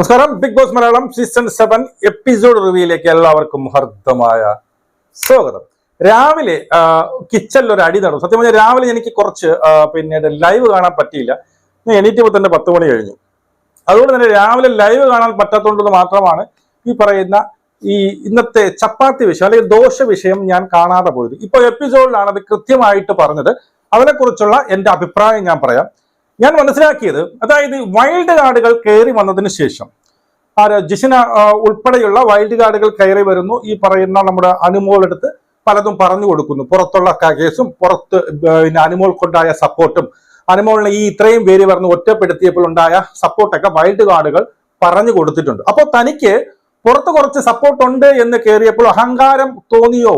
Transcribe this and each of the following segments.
നമസ്കാരം. Bigg Boss Malayalam season seven episode റിവ്യൂയിലേക്ക് എല്ലാവർക്കും ഹർദ്ദമായ സ്വാഗതം. രാവിലെ കിച്ചണിൽ ഒരു അടി നടന്നു. സത്യം പറഞ്ഞാൽ രാവിലെ എനിക്ക് കുറച്ച് പിന്നീട് ലൈവ് കാണാൻ പറ്റിയില്ല. ഞാൻ എണീറ്റപ്പോൾ തന്നെ പത്ത് മണി കഴിഞ്ഞു. അതുകൊണ്ട് തന്നെ രാവിലെ ലൈവ് കാണാൻ പറ്റാത്തതുകൊണ്ട് മാത്രമാണ് ഈ പറയുന്ന ഈ ഇന്നത്തെ ചപ്പാത്തി വിഷയം അല്ലെങ്കിൽ ദോശ വിഷയം ഞാൻ കാണാതെ പോയത്. ഇപ്പോൾ എപ്പിസോഡിലാണ് അത് കൃത്യമായിട്ട് പറഞ്ഞത്. അതിനെക്കുറിച്ചുള്ള എന്റെ അഭിപ്രായം ഞാൻ പറയാം. ഞാൻ മനസ്സിലാക്കിയത് അതായത് വൈൽഡ് കാർഡുകൾ കയറി വന്നതിന് ശേഷം. ആര്? ജിഷിന ഉൾപ്പെടെയുള്ള വൈൽഡ് കാർഡുകൾ കയറി വരുന്നു. ഈ പറയുന്ന നമ്മുടെ അനുമോളെടുത്ത് പലതും പറഞ്ഞു കൊടുക്കുന്നു. പുറത്തുള്ള കേസും പുറത്ത് പിന്നെ അനുമോൾക്കുണ്ടായ സപ്പോർട്ടും. അനുമോളിനെ ഈ ഇത്രയും പേര് പറഞ്ഞ് ഒറ്റപ്പെടുത്തിയപ്പോൾ ഉണ്ടായ സപ്പോർട്ടൊക്കെ വൈൽഡ് കാർഡുകൾ പറഞ്ഞു കൊടുത്തിട്ടുണ്ട്. അപ്പോൾ തനിക്ക് പുറത്ത് കുറച്ച് സപ്പോർട്ട് ഉണ്ട് എന്ന് കയറിയപ്പോൾ അഹങ്കാരം തോന്നിയോ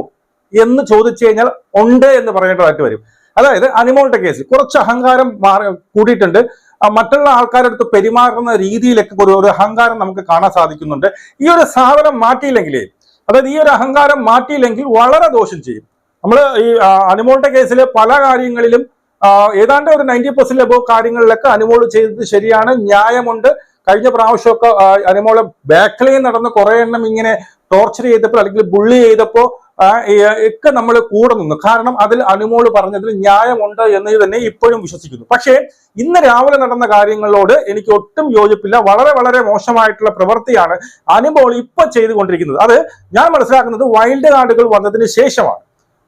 എന്ന് ചോദിച്ചു കഴിഞ്ഞാൽ ഉണ്ട് എന്ന് പറയേണ്ടതായിട്ട് വരും. അതായത് അനിമോളുടെ കേസ് കുറച്ച് അഹങ്കാരം കൂടിയിട്ടുണ്ട്. മറ്റുള്ള ആൾക്കാരെടുത്ത് പെരുമാറുന്ന രീതിയിലൊക്കെ ഒരു ഒരു അഹങ്കാരം നമുക്ക് കാണാൻ സാധിക്കുന്നുണ്ട്. ഈ ഒരു സാധനം മാറ്റിയില്ലെങ്കിൽ അതായത് ഈ ഒരു അഹങ്കാരം മാറ്റിയില്ലെങ്കിൽ വളരെ ദോഷം ചെയ്യും. നമ്മൾ ഈ അനിമോളുടെ കേസിൽ പല കാര്യങ്ങളിലും ഏതാണ്ട് ഒരു നയന്റി പെർസെന്റ് അബോ കാര്യങ്ങളിലൊക്കെ അനുമോൾ ചെയ്തത് ശരിയാണ് ന്യായമുണ്ട്. കഴിഞ്ഞ പ്രാവശ്യമൊക്കെ അനുമോളെ ബാക്കിലേ നടന്ന് കുറെ എണ്ണം ഇങ്ങനെ ടോർച്ചർ ചെയ്തപ്പോൾ അല്ലെങ്കിൽ ബുള്ളി ചെയ്തപ്പോ ആ, ഈ, ഒക്കെ നമ്മൾ കൂടെ നിന്നു. കാരണം അതിൽ അനുമോൾ പറഞ്ഞതിൽ ന്യായമുണ്ട് എന്ന് തന്നെ ഇപ്പോഴും വിശ്വസിക്കുന്നു. പക്ഷേ ഇന്ന് രാവിലെ നടന്ന കാര്യങ്ങളോട് എനിക്ക് ഒട്ടും യോജിപ്പില്ല. വളരെ വളരെ മോശമായിട്ടുള്ള പ്രവൃത്തിയാണ് അനുമോൾ ഇപ്പൊ ചെയ്തുകൊണ്ടിരിക്കുന്നത്. അത് ഞാൻ മനസ്സിലാക്കുന്നത് വൈൽഡ് കാർഡുകൾ വന്നതിന് ശേഷമാണ്.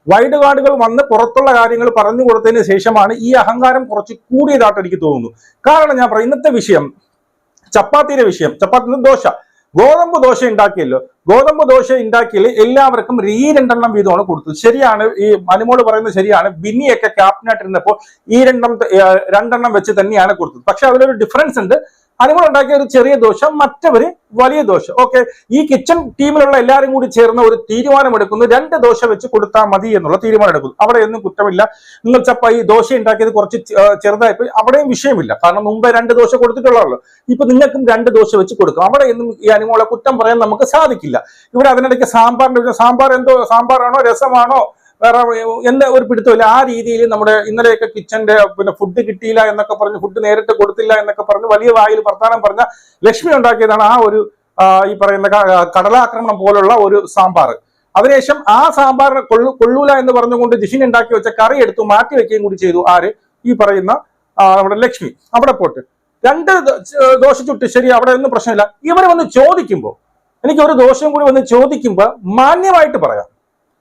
വൈഡ് കാർഡുകൾ വന്ന് പുറത്തുള്ള കാര്യങ്ങൾ പറഞ്ഞു കൊടുത്തതിന് ശേഷമാണ് ഈ അഹങ്കാരം കുറച്ച് കൂടിയതായിട്ട് എനിക്ക് തോന്നുന്നു. കാരണം ഞാൻ പറയും ഇന്നത്തെ വിഷയം ചപ്പാത്തിയുടെ വിഷയം ചപ്പാത്തി ദോശ ഗോതമ്പ് ദോശ ഉണ്ടാക്കിയല്ലോ. ഗോതമ്പ് ദോശ ഉണ്ടാക്കിയതിൽ എല്ലാവർക്കും ഈ രണ്ടെണ്ണം വീതമാണ് കൊടുത്തത്. ശരിയാണ് ഈ മനുമോൾ പറയുന്നത് ശരിയാണ്. ബിന്നിയൊക്കെ ക്യാപ്റ്റനായിട്ട് ഇരുന്നപ്പോൾ ഈ രണ്ടെണ്ണം രണ്ടെണ്ണം വെച്ച് തന്നെയാണ് കൊടുത്തത്. പക്ഷെ അതിലൊരു ഡിഫറൻസ് ഉണ്ട്. അനുമോൾ ഉണ്ടാക്കിയ ഒരു ചെറിയ ദോഷം മറ്റവര് വലിയ ദോഷം. ഓക്കെ ഈ കിച്ചൺ ടീമിലുള്ള എല്ലാവരും കൂടി ചേർന്ന ഒരു തീരുമാനമെടുക്കുന്നു. രണ്ട് ദോശ വെച്ച് കൊടുത്താൽ മതി എന്നുള്ള തീരുമാനം എടുക്കുന്നു അവിടെ ഒന്നും കുറ്റമില്ല. നിങ്ങൾ ചപ്പ ഈ ദോശ ഉണ്ടാക്കിയത് കുറച്ച് ചെറുതായിപ്പോയി അവിടെയും വിഷയമില്ല. കാരണം മുമ്പ് രണ്ട് ദോശ കൊടുത്തിട്ടുള്ളതല്ലോ. ഇപ്പൊ നിങ്ങൾക്കും രണ്ട് ദോശ വെച്ച് കൊടുക്കും. അവിടെ ഒന്നും ഈ അനുമോളെ കുറ്റം പറയാൻ നമുക്ക് സാധിക്കില്ല. ഇവിടെ അതിനിടയ്ക്ക് സാമ്പാറിന്റെ സാമ്പാർ എന്തോ സാമ്പാറാണോ? രസമാണോ? വേറെ എന്താ ഒരു പിടുത്തമില്ല. ആ രീതിയിൽ നമ്മുടെ ഇന്നലെയൊക്കെ കിച്ചന്റെ പിന്നെ ഫുഡ് കിട്ടിയില്ല എന്നൊക്കെ പറഞ്ഞ് ഫുഡ് നേരിട്ട് കൊടുത്തില്ല എന്നൊക്കെ പറഞ്ഞ് വലിയ വായിൽ വർത്താനം പറഞ്ഞ ലക്ഷ്മി ഉണ്ടാക്കിയതാണ് ആ ഒരു ഈ പറയുന്ന കടലാക്രമണം പോലുള്ള ഒരു സാമ്പാർ. അതിനുശേഷം ആ സാമ്പാർ കൊള്ളു കൊള്ളൂല എന്ന് പറഞ്ഞുകൊണ്ട് ജിഷിൻ ഉണ്ടാക്കി വെച്ച കറി എടുത്തു മാറ്റി വെക്കുകയും കൂടി ചെയ്തു ആര്? ഈ പറയുന്ന നമ്മുടെ ലക്ഷ്മി. അവിടെ പോട്ട്. രണ്ട് ദോശ ചുട്ട് ശരി അവിടെ ഒന്നും പ്രശ്നമില്ല. ഇവർ വന്ന് ചോദിക്കുമ്പോൾ എനിക്ക് ഒരു ദോഷം കൂടി വന്ന് ചോദിക്കുമ്പോൾ മാന്യമായിട്ട് പറയാം.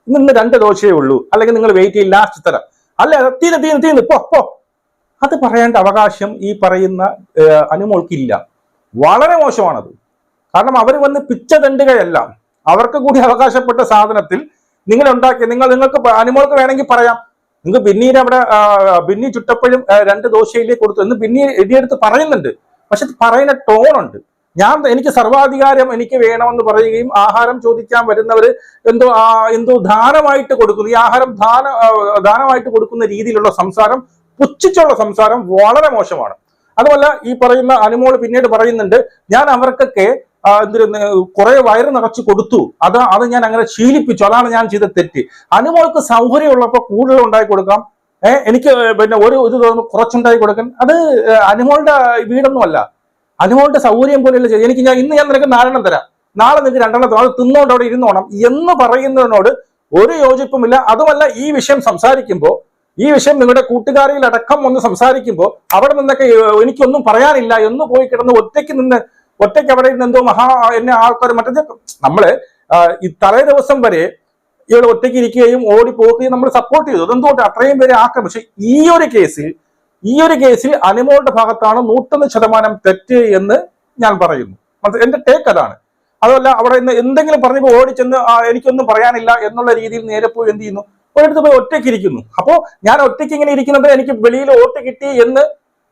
ഇന്ന് ഇന്ന് രണ്ട് ദോശയേ ഉള്ളൂ. അല്ലെങ്കിൽ നിങ്ങൾ വെയിറ്റ് ചെയ്യും ലാസ്റ്റ് തരാം. അല്ല? തീന്ന് തീന്ന് തീന്ന്. പോ പോ. അത് പറയേണ്ട അവകാശം ഈ പറയുന്ന അനുമോൾക്കില്ല. വളരെ മോശമാണത്. കാരണം അവർ വന്ന് പിച്ച തണ്ടുകയല്ല അവർക്ക് കൂടി അവകാശപ്പെട്ട സാധനത്തിൽ നിങ്ങൾ ഉണ്ടാക്കിയ നിങ്ങൾ നിങ്ങൾക്ക് അനുമോൾക്ക് വേണമെങ്കിൽ പറയാം. നിങ്ങൾക്ക് പിന്നീട് അവിടെ ബിന്നി ചുട്ടപ്പോഴും രണ്ട് ദോശയിലേക്ക് കൊടുത്തു എന്ന് ബിന്നി എഴുതിയെടുത്ത് പറയുന്നുണ്ട്. പക്ഷെ പറയുന്ന ടോണുണ്ട് ഞാൻ എനിക്ക് സർവാധികാരം എനിക്ക് വേണമെന്ന് പറയുകയും ആഹാരം ചോദിക്കാൻ വരുന്നവർ എന്തോ എന്തോ ദാനമായിട്ട് കൊടുക്കുന്നു. ഈ ആഹാരം ദാന ദാനമായിട്ട് കൊടുക്കുന്ന രീതിയിലുള്ള സംസാരം പുച്ഛിച്ചുള്ള സംസാരം വളരെ മോശമാണ്. അതുമല്ല ഈ പറയുന്ന അനുമോൾ പിന്നീട് പറയുന്നുണ്ട് ഞാൻ അവർക്കൊക്കെ എന്തിരുന്ന് കുറെ വയറ് നിറച്ച് കൊടുത്തു. അത് അത് ഞാൻ അങ്ങനെ ശീലിപ്പിച്ചു. അതാണ് ഞാൻ ചെയ്ത തെറ്റ്. അനുമോൾക്ക് സൗകര്യമുള്ളപ്പോൾ കൂടുതൽ ഉണ്ടാക്കി കൊടുക്കാം. ഏഹ് എനിക്ക് പിന്നെ ഒരു ഇത് തോന്നുന്നു കുറച്ചുണ്ടാക്കി കൊടുക്കാൻ. അത് അനുമോളുടെ വീടൊന്നുമല്ല. അനുമോളുടെ സൗകര്യം പോലെയുള്ള ചെയ്ത്. എനിക്ക് ഞാൻ ഇന്ന് ഞാൻ നിനക്ക് നാലെണ്ണം തരാം. നാളെ നിനക്ക് രണ്ടെണ്ണം തരാം. അത് തിന്നോണ്ട് അവിടെ ഇരുന്നോണം. എന്ന് പറയുന്നതിനോട് ഒരു യോജിപ്പുമില്ല. അതുമല്ല ഈ വിഷയം സംസാരിക്കുമ്പോൾ ഈ വിഷയം നിങ്ങളുടെ കൂട്ടുകാരിയിൽ അടക്കം ഒന്ന് സംസാരിക്കുമ്പോൾ അവിടെ നിന്നൊക്കെ എനിക്കൊന്നും പറയാനില്ല. എന്ന് പോയി കിടന്ന് ഒറ്റയ്ക്ക് നിന്ന് ഒറ്റയ്ക്ക് അവിടെ ഇരുന്ന് എന്തോ മഹാ എന്നെ ആൾക്കാർ മറ്റേ നമ്മൾ ഈ തലേ ദിവസം വരെ ഇവിടെ ഒറ്റയ്ക്ക് ഇരിക്കുകയും ഓടി പോവുകയും നമ്മൾ സപ്പോർട്ട് ചെയ്തു. അതെന്തുകൊണ്ട് അത്രയും പേരെ ആക്രമിച്ചു? ഈ ഒരു കേസിൽ ഈ ഒരു കേസിൽ അനിമോളുടെ ഭാഗത്താണ് നൂറ്റൊന്ന് ശതമാനം തെറ്റ് എന്ന് ഞാൻ പറയുന്നു. എന്റെ ടേക്ക് അതാണ്. അതുമല്ല അവിടെ ഇന്ന് എന്തെങ്കിലും പറഞ്ഞപ്പോൾ ഓടിച്ചെന്ന് എനിക്കൊന്നും പറയാനില്ല എന്നുള്ള രീതിയിൽ നേരെ പോയി എന്ത് ചെയ്യുന്നു? ഒരിടത്ത് പോയി ഒറ്റയ്ക്ക് ഇരിക്കുന്നു. അപ്പോ ഞാൻ ഒറ്റയ്ക്ക് ഇങ്ങനെ ഇരിക്കുന്നത് എനിക്ക് വെളിയിൽ ഓട്ട് കിട്ടി എന്ന്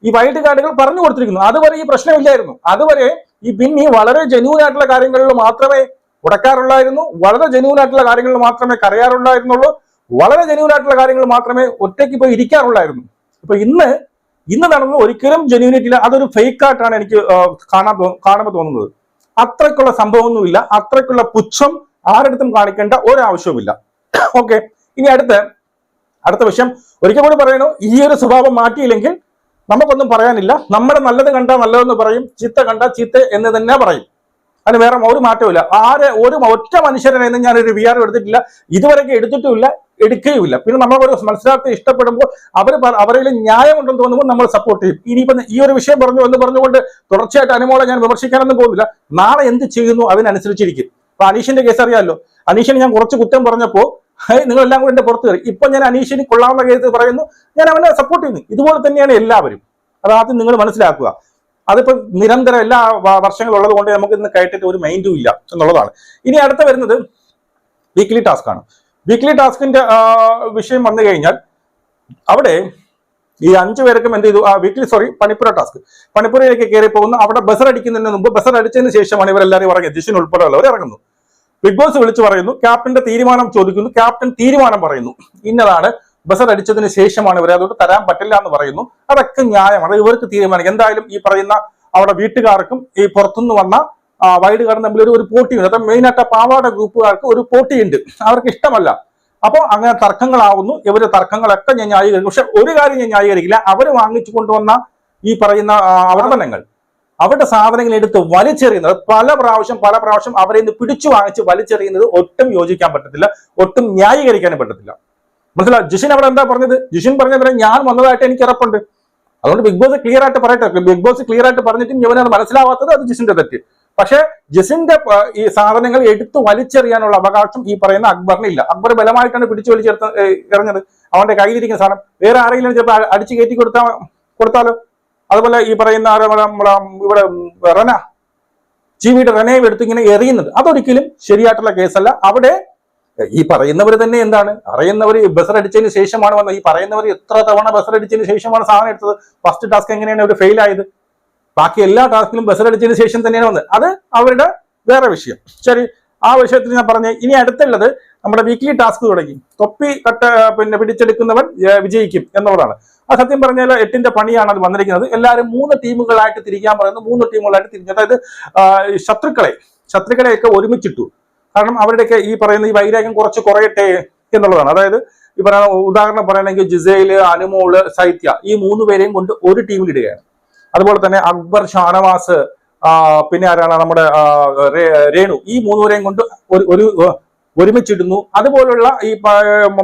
ഈ വൈറ്റ് കാർഡുകൾ പറഞ്ഞു കൊടുത്തിരിക്കുന്നു. അതുവരെ ഈ പ്രശ്നമില്ലായിരുന്നു. അതുവരെ ഈ ബിന്നി വളരെ ജെന്യൂൻ ആയിട്ടുള്ള കാര്യങ്ങളിൽ മാത്രമേ ഉടക്കാറുള്ളായിരുന്നു. വളരെ ജെന്യൂൻ ആയിട്ടുള്ള കാര്യങ്ങളിൽ മാത്രമേ കരയാറുണ്ടായിരുന്നുള്ളൂ വളരെ ജെന്യൂൻ ആയിട്ടുള്ള കാര്യങ്ങൾ മാത്രമേ ഒറ്റയ്ക്ക് പോയി ഇരിക്കാറുള്ളായിരുന്നു. അപ്പൊ ഇന്ന് ഇന്ന് നടന്നത് ഒരിക്കലും ജെന്യൂനിറ്റി ഇല്ല അതൊരു ഫേക്ക് ആയിട്ടാണ് എനിക്ക് കാണാൻ കാണുമ്പോൾ തോന്നുന്നത്. അത്രയ്ക്കുള്ള സംഭവമൊന്നുമില്ല. അത്രയ്ക്കുള്ള പുച്ഛം ആരടുത്തും കാണിക്കേണ്ട ഒരാവശ്യവുമില്ല. ഓക്കെ ഇനി അടുത്ത അടുത്ത വിഷയം. ഒരിക്കൽ കൂടി പറയുന്നു ഈ ഒരു സ്വഭാവം മാറ്റിയില്ലെങ്കിൽ നമുക്കൊന്നും പറയാനില്ല. നമ്മുടെ നല്ലത് കണ്ടാൽ നല്ലതെന്ന് പറയും. ചീത്ത കണ്ട ചീത്ത എന്ന് തന്നെ പറയും. അതിന് വേറെ ഒരു മാറ്റമില്ല ആരെ ഒരു ഒറ്റ മനുഷ്യരനെന്ന് ഞാനൊരു വി ആർ എടുത്തിട്ടില്ല. ഇതുവരെയൊക്കെ എടുത്തിട്ടുമില്ല. എടുക്കുകയുമില്ല. പിന്നെ നമ്മൾ ഒരു മത്സരാർത്ഥി ഇഷ്ടപ്പെടുമ്പോൾ അവർ അവരിൽ ന്യായമുണ്ടെന്ന് തോന്നുമ്പോൾ നമ്മൾ സപ്പോർട്ട് ചെയ്യും. ഇനിയിപ്പം ഈ ഒരു വിഷയം പറഞ്ഞു എന്ന് പറഞ്ഞുകൊണ്ട് തുടർച്ചയായിട്ട് അനുമോളെ ഞാൻ വിമർശിക്കാനൊന്നും പോകുന്നില്ല. നാളെ എന്ത് ചെയ്യുന്നു അതിനനുസരിച്ചിരിക്കും. അപ്പൊ അനീഷിന്റെ കേസ് അറിയാമല്ലോ അനീഷിന് ഞാൻ കുറച്ച് കുറ്റം പറഞ്ഞപ്പോൾ നിങ്ങൾ എല്ലാം കൂടെ എന്റെ പുറത്ത് കയറി. ഇപ്പൊ ഞാൻ അനീഷിന് കൊള്ളാവുന്ന കേസ് പറയുന്നു. ഞാൻ അവനെ സപ്പോർട്ട് ചെയ്യുന്നു. ഇതുപോലെ തന്നെയാണ് എല്ലാവരും. അതാദ്യം നിങ്ങൾ മനസ്സിലാക്കുക. അതിപ്പോ നിരന്തരം എല്ലാ വർഷങ്ങളുള്ളത് കൊണ്ട് നമുക്ക് ഇന്ന് കയറ്റിട്ട് ഒരു മൈൻഡും ഇല്ല എന്നുള്ളതാണ്. ഇനി അടുത്ത വരുന്നത് വീക്ക്ലി ടാസ്ക് ആണ്. വീക്ക്ലി ടാസ്കിന്റെ വിഷയം വന്നു കഴിഞ്ഞാൽ അവിടെ ഈ അഞ്ചു പേർക്കും എന്ത് ചെയ്തു? ആ വീക്ക്ലി സോറി പണിപ്പുര ടാസ്ക് പണിപ്പുരയിലേക്ക് കയറി പോകുന്നു അവിടെ ബസർ അടിക്കുന്നതിന് മുമ്പ് ബസർ അടിച്ചതിന് ശേഷമാണ് ഇവരെല്ലാവരും ഇറങ്ങിയത് ജിഷിൻ ഉൾപ്പെടെയുള്ളവർ ഇറങ്ങുന്നു. ബിഗ് ബോസ് വിളിച്ചു പറയുന്നു ക്യാപ്റ്റന്റെ തീരുമാനം ചോദിക്കുന്നു. ക്യാപ്റ്റൻ തീരുമാനം പറയുന്നു. ഇന്നതാണ് ബസർ അടിച്ചതിന് ശേഷമാണ് ഇവരെ അതുകൊണ്ട് തരാൻ പറ്റില്ല എന്ന് പറയുന്നു. അതൊക്കെ ന്യായമാണ്. ഇവർക്ക് തീരുമാനിക്കും. എന്തായാലും ഈ പറയുന്ന അവിടെ വീട്ടുകാർക്കും ഈ പുറത്തുനിന്ന് വന്ന ആ, വൈഡുകാരും തമ്മിൽ ഒരു ഒരു പോട്ടിയുണ്ട് അത് മെയിൻ ആയിട്ട് ആ പാവാട ഗ്രൂപ്പുകാർക്ക് ഒരു പോട്ടി ഉണ്ട്. അവർക്ക് ഇഷ്ടമല്ല. അപ്പോൾ അങ്ങനെ തർക്കങ്ങളാവുന്നു. ഇവർ തർക്കങ്ങളൊക്കെ ഞാൻ ന്യായീകരിക്കും. പക്ഷെ ഒരു കാര്യം ഞാൻ ന്യായീകരിക്കില്ല. അവർ വാങ്ങിച്ചു കൊണ്ടുവന്ന ഈ പറയുന്ന അവതരണങ്ങൾ. അവരുടെ സാധനങ്ങൾ എടുത്ത് വലിച്ചെറിയുന്നത് പല പ്രാവശ്യം പല പ്രാവശ്യം അവരെ ഇന്ന് പിടിച്ചു വാങ്ങിച്ച് വലിച്ചെറിയുന്നത് ഒട്ടും യോജിക്കാൻ പറ്റത്തില്ല. ഒട്ടും ന്യായീകരിക്കാനും പറ്റത്തില്ല. മനസ്സിലാവും ജിഷിൻ അവിടെ എന്താ പറഞ്ഞത്? ജിഷിൻ പറഞ്ഞത് ഞാൻ വന്നതായിട്ട് എനിക്ക് ഉറപ്പുണ്ട്. അതുകൊണ്ട് ബിഗ് ബോസ് ക്ലിയർ ആയിട്ട് പറയട്ടെ. ബിഗ് ബോസ് ക്ലിയർ ആയിട്ട് പറഞ്ഞിട്ടും ഇവനത് മനസ്സിലാവാത്തത് അത് ജിഷിന്റെ തെറ്റ്. പക്ഷേ ജസിന്റെ ഈ സാധനങ്ങൾ എടുത്തു വലിച്ചെറിയാനുള്ള അവകാശം ഈ പറയുന്ന അക്ബറിന് ഇല്ല. അക്ബർ ബലമായിട്ടാണ് പിടിച്ചു വലിച്ചെടുത്ത എറിഞ്ഞത്. അവന്റെ കയ്യിലിരിക്കുന്ന സാധനം. വേറെ ആരെങ്കിലും ചിലപ്പോൾ അടിച്ചു കയറ്റി കൊടുത്താ കൊടുത്താലോ? അതുപോലെ ഈ പറയുന്ന ഇവിടെ റന ജീവിയുടെ റനയും എടുത്ത് ഇങ്ങനെ എറിയുന്നത്. അതൊരിക്കലും ശരിയായിട്ടുള്ള കേസല്ല. അവിടെ ഈ പറയുന്നവർ തന്നെ എന്താണ്? അറിയുന്നവർ ബസർ അടിച്ചതിന് ശേഷമാണ് വന്നത്. ഈ പറയുന്നവർ എത്ര തവണ ബസർ അടിച്ചതിന് ശേഷമാണ് സാധനം എടുത്തത്? ഫസ്റ്റ് ടാസ്ക് എങ്ങനെയാണ് അവർ ഫെയിൽ ആയത് ബാക്കി എല്ലാ ടാസ്കിലും ബസർ അടിച്ചതിന് ശേഷം തന്നെയാണ് വന്നത്. അത് അവരുടെ വേറെ വിഷയം. ശരി ആ വിഷയത്തിൽ ഞാൻ പറഞ്ഞ ഇനി അടുത്തുള്ളത് നമ്മുടെ വീക്ക്ലി ടാസ്ക് തുടങ്ങി. തൊപ്പി കട്ട പിന്നെ പിടിച്ചെടുക്കുന്നവൻ വിജയിക്കും എന്നുള്ളതാണ്. ആ സത്യം പറഞ്ഞാൽ എട്ടിന്റെ പണിയാണ് അത് വന്നിരിക്കുന്നത്. എല്ലാവരും മൂന്ന് ടീമുകളായിട്ട് തിരിക്കാൻ പറയുന്നത് മൂന്ന് ടീമുകളായിട്ട് തിരിഞ്ഞു. അതായത് ശത്രുക്കളെ ശത്രുക്കളെയൊക്കെ ഒരുമിച്ചിട്ടു. കാരണം അവരുടെയൊക്കെ ഈ പറയുന്ന ഈ വൈരാഗ്യം കുറച്ച് കുറയട്ടെ എന്നുള്ളതാണ്. അതായത് ഈ പറയുന്ന ഉദാഹരണം പറയുകയാണെങ്കിൽ ജിസൈൽ അനുമോൾ സൈത്യ ഈ മൂന്ന് പേരെയും കൊണ്ട് ഒരു ടീമിൽ ഇടുകയാണ്. അതുപോലെ തന്നെ അക്ബർ ഷാനവാസ് പിന്നെ ആരാണ് നമ്മുടെ രേണു. ഈ മൂന്നുപേരെയും കൊണ്ട് ഒരു ഒരു ഒരുമിച്ചിടുന്നു. അതുപോലുള്ള ഈ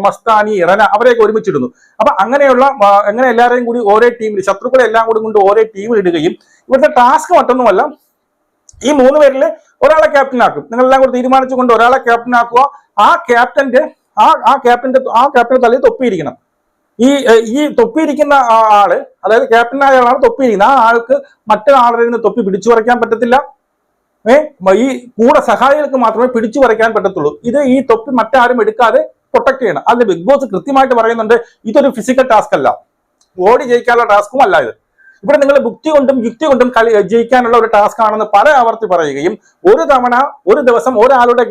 മസ്താനി ഇറന അവരെയൊക്കെ ഒരുമിച്ചിടുന്നു. അപ്പൊ അങ്ങനെയുള്ള അങ്ങനെ എല്ലാവരെയും കൂടി ഓരോ ടീമിൽ ശത്രുക്കളെ എല്ലാം കൂടി കൊണ്ട് ഓരോ ടീമിൽ ഇടുകയും ഇവിടുത്തെ ടാസ്ക് മറ്റൊന്നുമല്ല ഈ മൂന്ന് പേരിൽ ഒരാളെ ക്യാപ്റ്റൻ ആക്കും. നിങ്ങളെല്ലാം കൂടി തീരുമാനിച്ചുകൊണ്ട് ഒരാളെ ക്യാപ്റ്റൻ ആക്കുക. ആ ക്യാപ്റ്റന്റെ ആ ആ ക്യാപ്റ്റന്റെ ആ ക്യാപ്റ്റന്റെ തലയിൽ തൊപ്പിയിരിക്കണം. ഈ ഈ തൊപ്പിയിരിക്കുന്ന ആൾ അതായത് ക്യാപ്റ്റൻ ആയ ആളാണ് തൊപ്പിയിരിക്കുന്നത്. ആ ആൾക്ക് മറ്റൊരാളുടെ നിന്ന് തൊപ്പി പിടിച്ചു പറിക്കാൻ പറ്റത്തില്ല. ഈ കൂടെ സഹായികൾക്ക് മാത്രമേ പിടിച്ചു പറിക്കാൻ പറ്റത്തുള്ളൂ. ഇത് ഈ തൊപ്പി മറ്റാരും എടുക്കാതെ പ്രൊട്ടക്ട് ചെയ്യണം. അതിൽ ബിഗ് ബോസ് കൃത്യമായിട്ട് പറയുന്നുണ്ട് ഇതൊരു ഫിസിക്കൽ ടാസ്ക് അല്ല. ഓടി ജയിക്കാനുള്ള ടാസ്കും അല്ല ഇത്. ഇവിടെ നിങ്ങൾ ബുദ്ധി കൊണ്ടും യുക്തി കൊണ്ടും കളി ജയിക്കാനുള്ള ഒരു ടാസ്ക് ആണെന്ന് പല ആവർത്തി പറയുകയും ഒരു തവണ ഒരു ദിവസം ഒരാളുടെ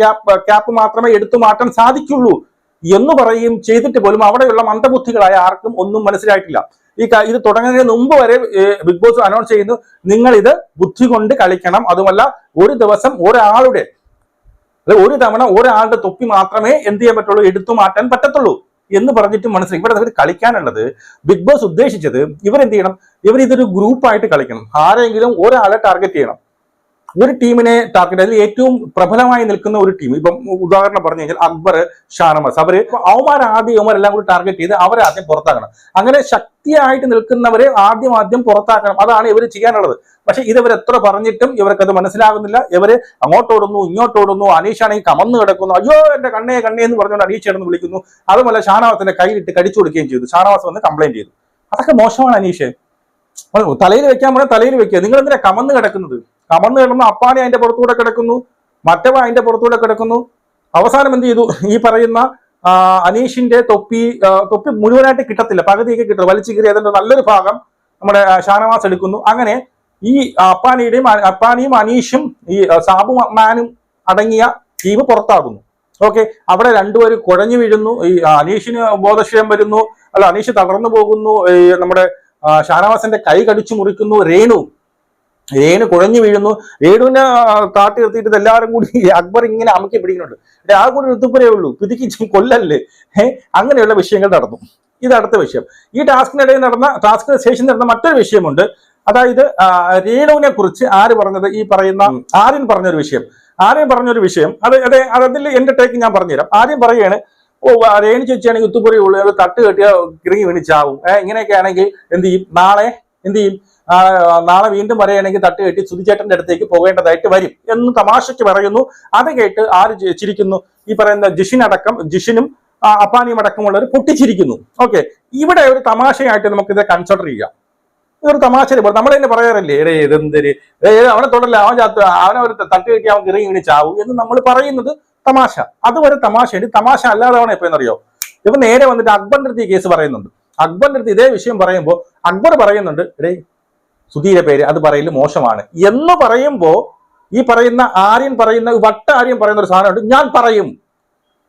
ക്യാപ്പ് മാത്രമേ എടുത്തു മാറ്റാൻ സാധിക്കുള്ളൂ. എന്ന് പറയുകയും ചെയ്തിട്ട് പോലും അവിടെയുള്ള മന്ദബുദ്ധികളായ ആർക്കും ഒന്നും മനസ്സിലായിട്ടില്ല. ഈ ഇത് തുടങ്ങുന്നതിന് മുമ്പ് വരെ ബിഗ് ബോസ് അനൗൺസ് ചെയ്യുന്നു നിങ്ങൾ ഇത് ബുദ്ധി കൊണ്ട് കളിക്കണം. അതുമല്ല ഒരു ദിവസം ഒരാളുടെ ഒരു തവണ ഒരാളുടെ തൊപ്പി മാത്രമേ എന്ത് ചെയ്യാൻ പറ്റുള്ളൂ? എടുത്തു മാറ്റാൻ പറ്റത്തുള്ളൂ എന്ന് പറഞ്ഞിട്ട് മനസ്സിലാക്കി ഇവിടെ ഇവർ കളിക്കാനുള്ളത് ബിഗ് ബോസ് ഉദ്ദേശിച്ചത് ഇവരെന്ത് ചെയ്യണം? ഇവർ ഇതൊരു ഗ്രൂപ്പായിട്ട് കളിക്കണം. ആരെങ്കിലും ഒരാളെ ടാർഗറ്റ് ചെയ്യണം. ഒരു ടീമിനെ ടാർഗറ്റ് അതിൽ ഏറ്റവും പ്രബലമായി നിൽക്കുന്ന ഒരു ടീം ഇപ്പം ഉദാഹരണം പറഞ്ഞു കഴിഞ്ഞാൽ അക്ബർ ഷാനമസ് അവർ അവമാർ അവന്മാർ ആദ്യം അവന്മാരെല്ലാം കൂടി ടാർഗറ്റ് ചെയ്ത് അവരെ ആദ്യം പുറത്താക്കണം. അങ്ങനെ ശക്തിയായിട്ട് നിൽക്കുന്നവരെ ആദ്യം ആദ്യം പുറത്താക്കണം. അതാണ് ഇവർ ചെയ്യാനുള്ളത്. പക്ഷെ ഇതവർ എത്ര പറഞ്ഞിട്ടും ഇവർക്കത് മനസ്സിലാകുന്നില്ല. ഇവർ അങ്ങോട്ടോടുന്നു ഇങ്ങോട്ടോടുന്നു അനീഷാണെങ്കിൽ കമന്ന് കിടക്കുന്നു. അയ്യോ എന്റെ കണ്ണേ കണ്ണേ എന്ന് പറഞ്ഞുകൊണ്ട് അനീഷ് കിടന്ന് വിളിക്കുന്നു. അതുപോലെ ഷാനവാസിന്റെ കയ്യിലിട്ട് കടിച്ചു കൊടുക്കുകയും ചെയ്തു. ഷാനവാസ് വന്ന് കംപ്ലൈന്റ് ചെയ്തു. അതൊക്കെ മോശമാണ് അനീഷ്. തലയിൽ വെക്കാൻ പറഞ്ഞാൽ തലയിൽ വെക്കുക. നിങ്ങൾ എന്തിനാ കമന്ന് കിടക്കുന്നത്? കമന്ന് കിടന്ന് അപ്പാനി അതിന്റെ പുറത്തൂടെ കിടക്കുന്നു മറ്റവ അതിന്റെ പുറത്തൂടെ കിടക്കുന്നു. അവസാനം എന്ത് ചെയ്തു? ഈ പറയുന്ന അനീഷിന്റെ തൊപ്പി തൊപ്പി മുഴുവനായിട്ട് കിട്ടത്തില്ല പകുതിയൊക്കെ കിട്ടും. വലിച്ചു കീറി അതിന്റെ നല്ലൊരു ഭാഗം നമ്മുടെ ഷാനവാസ് എടുക്കുന്നു. അങ്ങനെ ഈ അപ്പാനിയുടെയും അപ്പാനിയും അനീഷും ഈ സാബു മാനും അടങ്ങിയ ടീം പുറത്താകുന്നു. ഓക്കെ അവിടെ രണ്ടുപേരും കുഴഞ്ഞു വീഴുന്നു. ഈ അനീഷിന് ബോധക്ഷയം വരുന്നു. അല്ല അനീഷ് തളർന്നു പോകുന്നു. നമ്മുടെ ഷാനവാസിന്റെ കൈ കടിച്ചു മുറിക്കുന്നു. രേണു രേണു കുഴഞ്ഞു വീഴുന്നു. രേണുവിനെ കാട്ടി താട്ടി നിർത്തിയിട്ട് എല്ലാവരും കൂടി അക്ബർ ഇങ്ങനെ അമക്കി പിടിക്കുന്നുണ്ട്. എടേ, ആ കൂടി ഋതുപ്പരേ ഉള്ളൂ. പിതിക്ക് കൊല്ലല്ലേ? ഏഹ് അങ്ങനെയുള്ള വിഷയങ്ങൾ നടന്നു. ഇത് അടുത്ത വിഷയം. ഈ ടാസ്കിനിടയിൽ നടന്ന ടാസ്കിന് ശേഷം നടന്ന മറ്റൊരു വിഷയമുണ്ട്. അതായത് രേണുവിനെ കുറിച്ച് ആര് പറഞ്ഞത്? ഈ പറയുന്ന ആര്യൻ പറഞ്ഞൊരു വിഷയം. ആര്യൻ പറഞ്ഞൊരു വിഷയം. അത് അതെ അതിൽ എന്റെ ടേക്ക് ഞാൻ പറഞ്ഞുതരാം. ആദ്യം പറയുകയാണ് ഓ രേണു ചോദിച്ചാണെങ്കിൽ കുത്തുപുറി അത് തട്ട് കെട്ടിയാൽ കിറങ്ങി വീണിച്ചാവും ഏഹ് ഇങ്ങനെയൊക്കെ ആണെങ്കിൽ എന്ത് ചെയ്യും? നാളെ എന്ത് ചെയ്യും? നാളെ വീണ്ടും പറയുകയാണെങ്കിൽ തട്ട് കെട്ടി സുധിച്ചേട്ടന്റെ അടുത്തേക്ക് പോകേണ്ടതായിട്ട് വരും എന്ന് തമാശയ്ക്ക് പറയുന്നു. അത് കേട്ട് ആര് ചിരിക്കുന്നു? ഈ പറയുന്ന ജിഷിൻ അടക്കം ജിഷിനും അപ്പാനിയും അടക്കമുള്ളവർ പൊട്ടിച്ചിരിക്കുന്നു. ഓക്കെ. ഇവിടെ ഒരു തമാശയായിട്ട് നമുക്ക് ഇത് കൺസിഡർ ചെയ്യാം. ഇതൊരു തമാശ നമ്മൾ തന്നെ പറയാറില്ലേ ഏടേ ഇതെന്തൊരു അവനെ തൊടല്ല അവൻ ചാത്ത അവനെ ഒരു തട്ട് കെട്ടി അവൻ ഇറങ്ങി വീണ് ചാവും എന്ന് നമ്മൾ പറയുന്നത് തമാശ. അത് ഒരു തമാശയുണ്ട് തമാശ അല്ലാതെ അവനെ എപ്പോഴും അറിയോ ഇവ നേരെ വന്നിട്ട് അക്ബറിന്റെ അടുത്ത് കേസ് പറയുന്നുണ്ട്. അക്ബറിന്റെ അടുത്ത് ഇതേ വിഷയം പറയുമ്പോൾ അക്ബർ പറയുന്നുണ്ട് എടേ സുധീരെ പേര് അത് പറയൽ മോശമാണ്. എന്ന് പറയുമ്പോൾ ഈ പറയുന്ന ആര്യൻ പറയുന്ന വട്ട ആര്യൻ പറയുന്ന ഒരു സാധനമുണ്ട് ഞാൻ പറയും.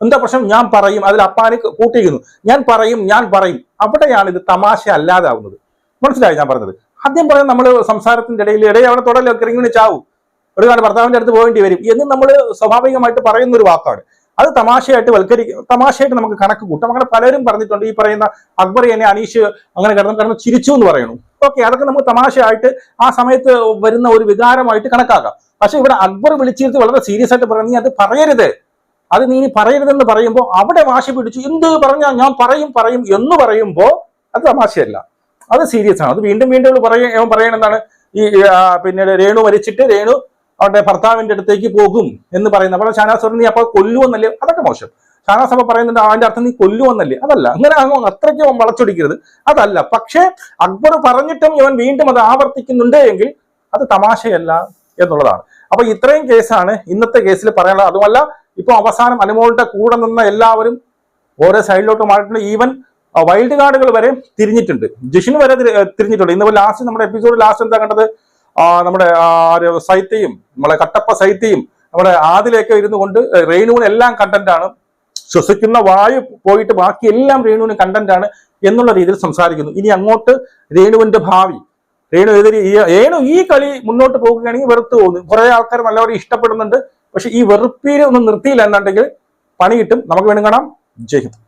എന്താ പ്രശ്നം? ഞാൻ പറയും. അതിൽ അപ്പാനി കൂട്ടിയിരിക്കുന്നു. ഞാൻ പറയും ഞാൻ പറയും. അവിടെയാണ് ഇത് തമാശ അല്ലാതാവുന്നത്. മനസ്സിലായി ഞാൻ പറഞ്ഞത്? ആദ്യം പറയാം നമ്മൾ സംസാരത്തിന്റെ ഇടയിൽ ഇടയിൽ അവിടെ തുടരല്ലോ ഇറങ്ങി ഒരു കാലം ഭർത്താവിന്റെ അടുത്ത് പോകേണ്ടി വരും എന്ന് നമ്മൾ സ്വാഭാവികമായിട്ട് പറയുന്ന ഒരു വാക്കാണ്. അത് തമാശയായിട്ട് വൽക്കരിക്കും തമാശയായിട്ട് നമുക്ക് കണക്ക് കൂട്ടാം. അങ്ങനെ പലരും പറഞ്ഞിട്ടുണ്ട് ഈ പറയുന്ന അക്ബർ എന്നെ അനീഷ് അങ്ങനെ കിടന്നു കിടന്ന് ചിരിച്ചു എന്ന് പറയുന്നു. ഓക്കെ അതൊക്കെ നമുക്ക് തമാശയായിട്ട് ആ സമയത്ത് വരുന്ന ഒരു വികാരമായിട്ട് കണക്കാക്കാം. പക്ഷെ ഇവിടെ അക്ബർ വിളിച്ചിരുത്തി വളരെ സീരിയസ് ആയിട്ട് പറഞ്ഞു നീ അത് പറയരുത്. അത് നീ ഇനി പറയരുതെന്ന് പറയുമ്പോൾ അവിടെ വാശി പിടിച്ചു. എന്ത് പറഞ്ഞാൽ ഞാൻ പറയും പറയും എന്ന് പറയുമ്പോൾ അത് തമാശയല്ല. അത് സീരിയസ് ആണ്. അത് വീണ്ടും വീണ്ടും പറയ ഇവൻ പറയണെന്താണ് ഈ പിന്നീട് രേണു മരിച്ചിട്ട് രേണു അവരുടെ ഭർത്താവിന്റെ അടുത്തേക്ക് പോകും എന്ന് പറയുന്നത് അപ്പോൾ ഷാനാസ് പറഞ്ഞു, നീ അപ്പോൾ കൊല്ലുവെന്നല്ലേ? അതൊക്കെ മോശം. ഷാനാസ് അപ്പൊ പറയുന്നുണ്ട് അതിന്റെ അർത്ഥം നീ കൊല്ലുവെന്നല്ലേ? അതല്ല അങ്ങനെ അങ്ങ് അത്രയ്ക്ക് അവൻ വളച്ചൊടിക്കരുത്. അതല്ല പക്ഷേ അക്ബർ പറഞ്ഞിട്ടും ഇവൻ വീണ്ടും അത് ആവർത്തിക്കുന്നുണ്ട് എങ്കിൽ അത് തമാശയല്ല എന്നുള്ളതാണ്. അപ്പൊ ഇത്രയും കേസാണ് ഇന്നത്തെ കേസിൽ പറയാനുള്ളത്. അതുമല്ല ഇപ്പൊ അവസാനം അനുമോളുടെ കൂടെ നിന്ന എല്ലാവരും ഓരോ സൈഡിലോട്ട് മാറിയിട്ടുണ്ട്. ഈവൻ വൈൽഡ് കാർഡുകൾ വരെ തിരിഞ്ഞിട്ടുണ്ട്. ജിഷിന് വരെ തിരിഞ്ഞിട്ടുണ്ട്. ഇന്നിപ്പോ ലാസ്റ്റ് നമ്മുടെ എപ്പിസോഡ് ലാസ്റ്റ് എന്താ കണ്ടത്? നമ്മുടെ സൈത്യയും നമ്മളെ കട്ടപ്പ സൈത്യയും നമ്മുടെ ആദിലേക്ക് ഇരുന്നു കൊണ്ട് റേണുവിന് എല്ലാം കണ്ടന്റ് ആണ്. ശ്വസിക്കുന്ന വായു പോയിട്ട് ബാക്കി എല്ലാം രേണുവിന് കണ്ടന്റ് ആണ് എന്നുള്ള രീതിയിൽ സംസാരിക്കുന്നു. ഇനി അങ്ങോട്ട് രേണുവിന്റെ ഭാവി. രേണു എതിരെ രേണു ഈ കളി മുന്നോട്ട് പോകുകയാണെങ്കിൽ വെറുത്ത് പോകുന്നു. കുറെ ആൾക്കാർ നല്ലവരെ ഇഷ്ടപ്പെടുന്നുണ്ട്. പക്ഷെ ഈ വെറുപ്പീര് ഒന്നും നിർത്തിയില്ല എന്നുണ്ടെങ്കിൽ പണി കിട്ടും. നമുക്ക് വേണം കാണാം. ജയ് ഹിന്ദ്.